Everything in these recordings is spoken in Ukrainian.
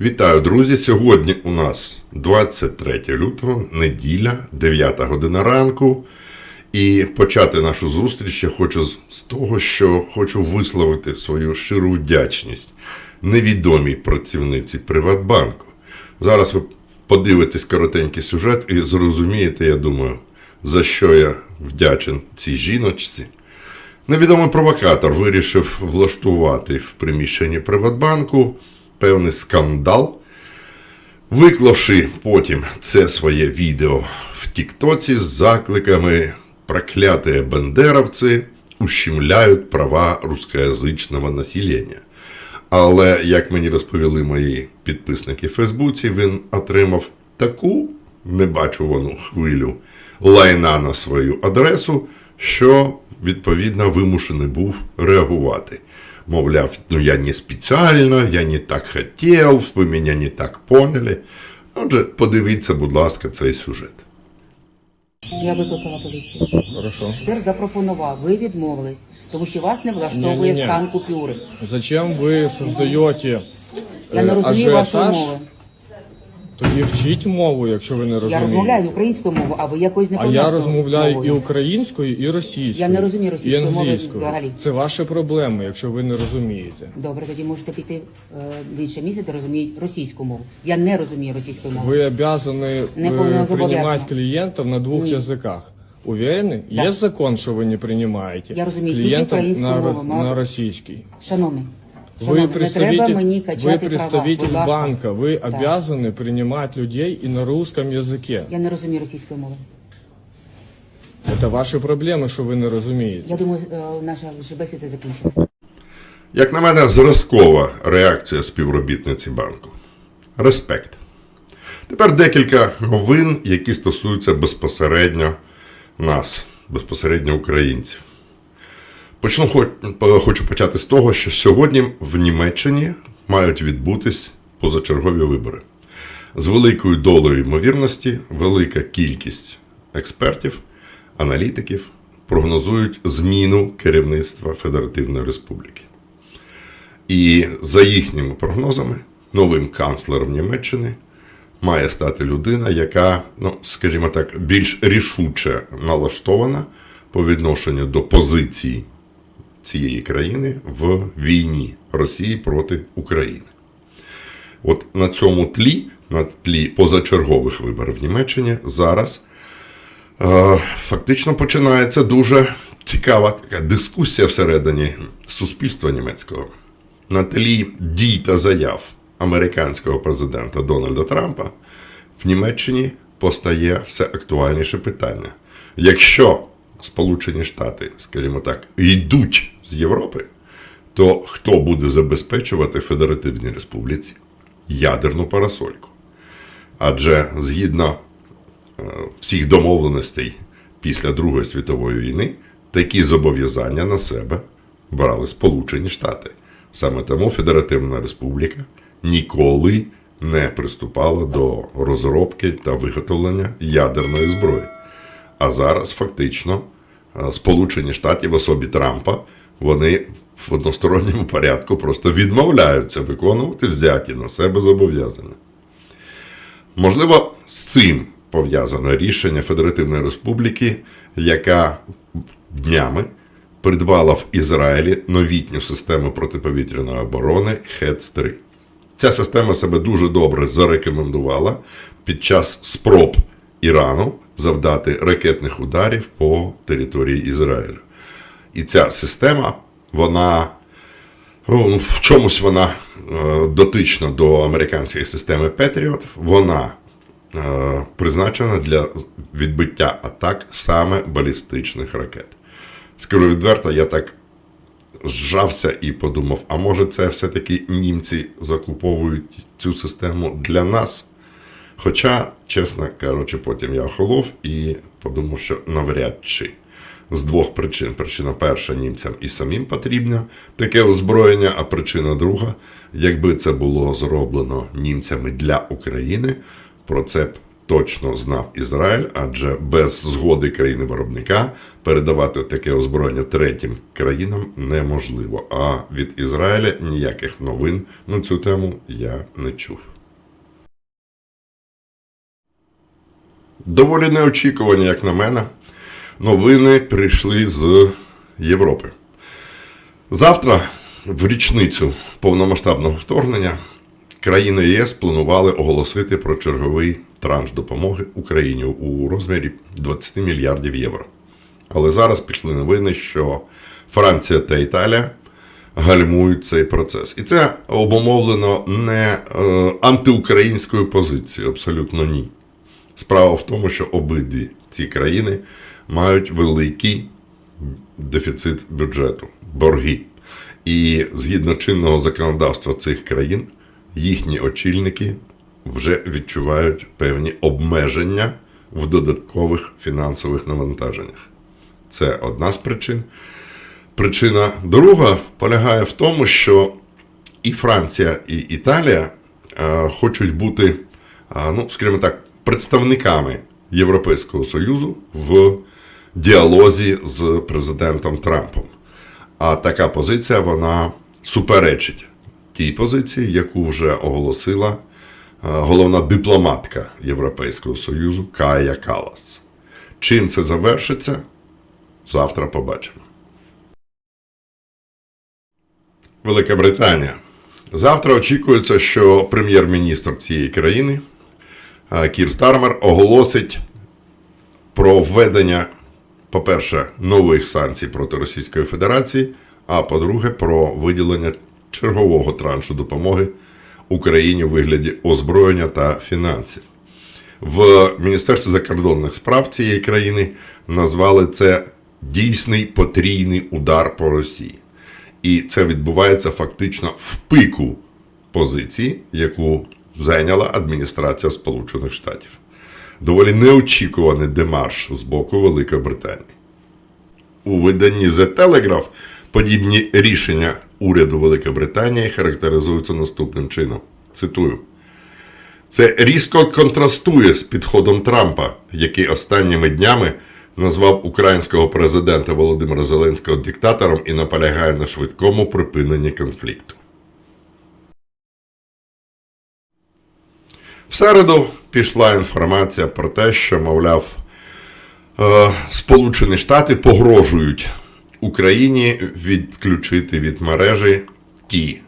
Вітаю, друзі! Сьогодні у нас 23 лютого, неділя, 9 година ранку. І почати нашу зустріч я хочу з- того, що хочу висловити свою щиру вдячність невідомій працівниці Приватбанку. Зараз ви подивитесь коротенький сюжет і зрозумієте, я думаю, за що я вдячен цій жіночці. Невідомий провокатор вирішив влаштувати в приміщенні Приватбанку певний скандал, виклавши потім це своє відео в Тіктоці з закликами «Проклятые бендеровці ущемляють права рускоязичного населення. Але, як мені розповіли мої підписники в Фейсбуці, він отримав таку небачувану хвилю лайна на свою адресу, що відповідно вимушений був реагувати. Мовляв, ну я не спеціально, я не так хотів, ви мене не так поняли. Отже, подивіться, будь ласка, цей сюжет. Я викликала поліцію. Хорошо. Тепер запропонував, ви відмовились, тому що вас не влаштовує Ні-ні-ні. скан купюри. Зачем ви создаєте Я не е, розумію вашої мови. Тоді вчіть мову, якщо ви не Я розумієте. розмовляю українською мовою, а ви якось а непонятною я розмовляю і мовою. українською, і російською. Я не розумію російської і мови англійською. взагалі. Це ваші проблеми, якщо ви не розумієте. Добре, тоді можете піти е, в інше місце, де розуміють російську мову. Я не розумію російської мови. Ви обязаны Не э, зобов'язана. принимать клиентов на двух Ні. языках. Уверены? Да. Есть закон, что вы не принимаете Я розумію, тільки клиентов українську на, мову, ро- мало- на российский. Шановний, Вы шановний, не треба представитель, мені вы качати права. представитель Будь ласка. банка, вы Так. обязаны принимать людей и на русском языке. Я не розумію російської мови. Это ваши проблемы, что вы не разумеете. Я думаю, е, наша вже бесіда закінчена. Як на мене, зразкова реакція співробітниці банку. Респект. Тепер декілька новин, які стосуються безпосередньо нас, безпосередньо українців. Почну хоч- хочу почати з того, що сьогодні в Німеччині мають відбутись позачергові вибори. З великою долею ймовірності, велика кількість експертів, аналітиків прогнозують зміну керівництва Федеративної Республіки. І за їхніми прогнозами, новим канцлером Німеччини має стати людина, яка, ну, скажімо так, більш рішуче налаштована по відношенню до позиції цієї країни в війні Росії проти України. От на цьому тлі, на тлі позачергових виборів в Німеччині, зараз е, фактично починається дуже цікава така дискусія всередині суспільства німецького. На тлі дій та заяв американського президента Дональда Трампа в Німеччині постає все актуальніше питання. Якщо Сполучені Штати, скажімо так, йдуть з Європи, то хто буде забезпечувати Федеративній Республіці ядерну парасольку? Адже згідно е, всіх домовленостей після Другої світової війни такі зобов'язання на себе брали Сполучені Штати. Саме тому Федеративна Республіка ніколи не приступала до розробки та виготовлення ядерної зброї. А зараз фактично е, Сполучені Штати в особі Трампа вони в односторонньому порядку просто відмовляються виконувати взяті на себе зобов'язання. Можливо, з цим пов'язане рішення Федеративної Республіки, яка днями придбала в Ізраїлі новітню систему протиповітряної оборони ХЕЦ-3. Ця система себе дуже добре зарекомендувала під час спроб Ірану завдати ракетних ударів по території Ізраїлю. І ця система, вона ну, в чомусь вона е, дотична до американської системи Patriot, вона е, призначена для відбиття атак саме балістичних ракет. Скажу відверто, я так зжався і подумав: а може, це все-таки німці закуповують цю систему для нас? Хоча, чесно кажучи, потім я охолов і подумав, що навряд чи. З двох причин. Причина перша німцям і самим потрібно таке озброєння, а причина друга, якби це було зроблено німцями для України, про це б точно знав Ізраїль, адже без згоди країни-виробника передавати таке озброєння третім країнам неможливо. А від Ізраїля ніяких новин на цю тему я не чув. Доволі неочікувані, як на мене, новини прийшли з Європи. Завтра, в річницю повномасштабного вторгнення, країни ЄС планували оголосити про черговий транш допомоги Україні у розмірі 20 мільярдів євро. Але зараз пішли новини, що Франція та Італія гальмують цей процес. І це обумовлено не е, антиукраїнською позицією, абсолютно ні. Справа в тому, що обидві ці країни мають великий дефіцит бюджету, борги. І згідно чинного законодавства цих країн, їхні очільники вже відчувають певні обмеження в додаткових фінансових навантаженнях. Це одна з причин. Причина друга полягає в тому, що і Франція, і Італія е, хочуть бути, е, ну, скажімо так, представниками Європейського Союзу в діалозі з президентом Трампом. А така позиція вона суперечить тій позиції, яку вже оголосила е, головна дипломатка Європейського Союзу Кая Калас. Чим це завершиться? Завтра побачимо. Велика Британія. Завтра очікується, що прем'єр-міністр цієї країни Кір Стармер оголосить про введення, по-перше, нових санкцій проти Російської Федерації, а по-друге, про виділення чергового траншу допомоги Україні у вигляді озброєння та фінансів. В Міністерстві закордонних справ цієї країни назвали це дійсний потрійний удар по Росії. І це відбувається фактично в пику позиції, яку зайняла адміністрація Сполучених Штатів. Доволі неочікуваний демарш з боку Великої Британії. У виданні The Telegraph подібні рішення уряду Великої Британії характеризуються наступним чином. Цитую. Це різко контрастує з підходом Трампа, який останніми днями назвав українського президента Володимира Зеленського диктатором і наполягає на швидкому припиненні конфлікту. В середу пішла інформація про те, що, мовляв, е, Сполучені Штати погрожують Україні відключити від мережі ті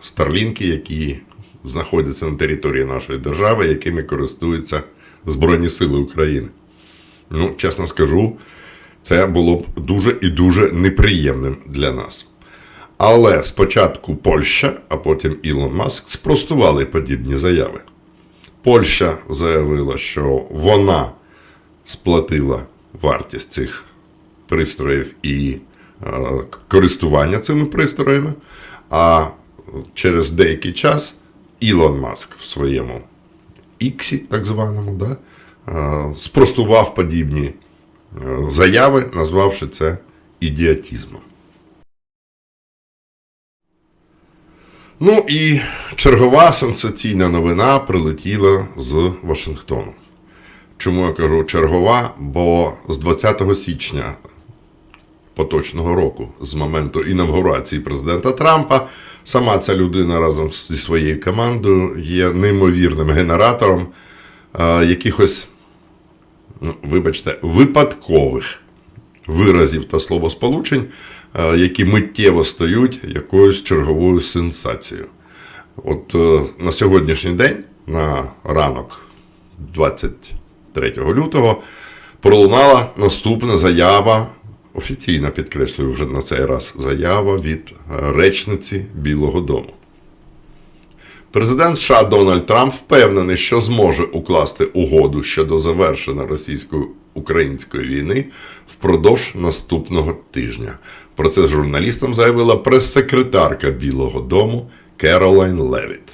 старлінки, які знаходяться на території нашої держави, якими користуються Збройні Сили України. Ну, чесно скажу, це було б дуже і дуже неприємним для нас. Але спочатку Польща, а потім Ілон Маск спростували подібні заяви. Польща заявила, що вона сплатила вартість цих пристроїв і е, користування цими пристроями, а через деякий час Ілон Маск в своєму Іксі, так званому, да, е, спростував подібні е, заяви, назвавши це ідіотізмом. Ну і чергова сенсаційна новина прилетіла з Вашингтону. Чому я кажу чергова? Бо з 20 січня поточного року, з моменту інавгурації президента Трампа, сама ця людина разом зі своєю командою є неймовірним генератором е, якихось, ну, вибачте, випадкових виразів та словосполучень, які миттєво стають якоюсь черговою сенсацією. От е, на сьогоднішній день, на ранок 23 лютого, пролунала наступна заява, офіційна підкреслюю вже на цей раз заява від е, речниці Білого Дому. Президент США Дональд Трамп впевнений, що зможе укласти угоду щодо завершення російсько-української війни впродовж наступного тижня. Про це журналістам заявила прес-секретарка Білого Дому Керолайн Левіт.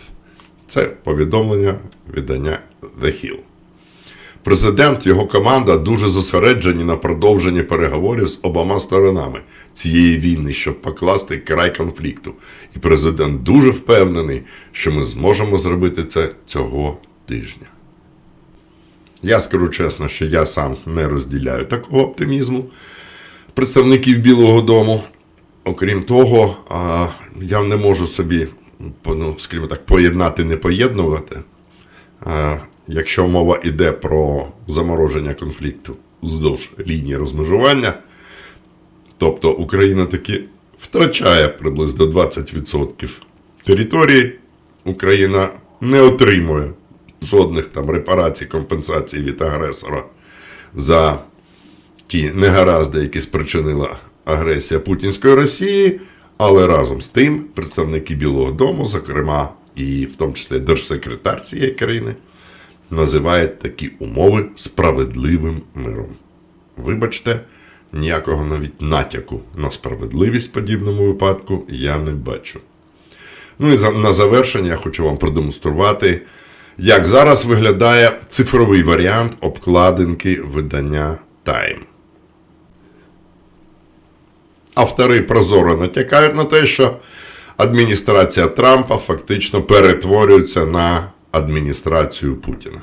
Це повідомлення видання The Hill. Президент, його команда дуже зосереджені на продовженні переговорів з обома сторонами цієї війни, щоб покласти край конфлікту. І президент дуже впевнений, що ми зможемо зробити це цього тижня. Я скажу чесно, що я сам не розділяю такого оптимізму представників Білого Дому. Окрім того, я не можу собі, ну, скажімо так, поєднати, не поєднувати. Якщо мова йде про замороження конфлікту вздовж лінії розмежування, тобто Україна таки втрачає приблизно 20% території, Україна не отримує жодних там репарацій, компенсацій від агресора за ті негаразди, які спричинила агресія Путінської Росії, але разом з тим представники Білого Дому, зокрема, і в тому числі держсекретар цієї країни, називають такі умови справедливим миром. Вибачте, ніякого навіть натяку на справедливість в подібному випадку я не бачу. Ну і на завершення я хочу вам продемонструвати, як зараз виглядає цифровий варіант обкладинки видання Time. Автори прозоро натякають на те, що адміністрація Трампа фактично перетворюється на адміністрацію Путіна.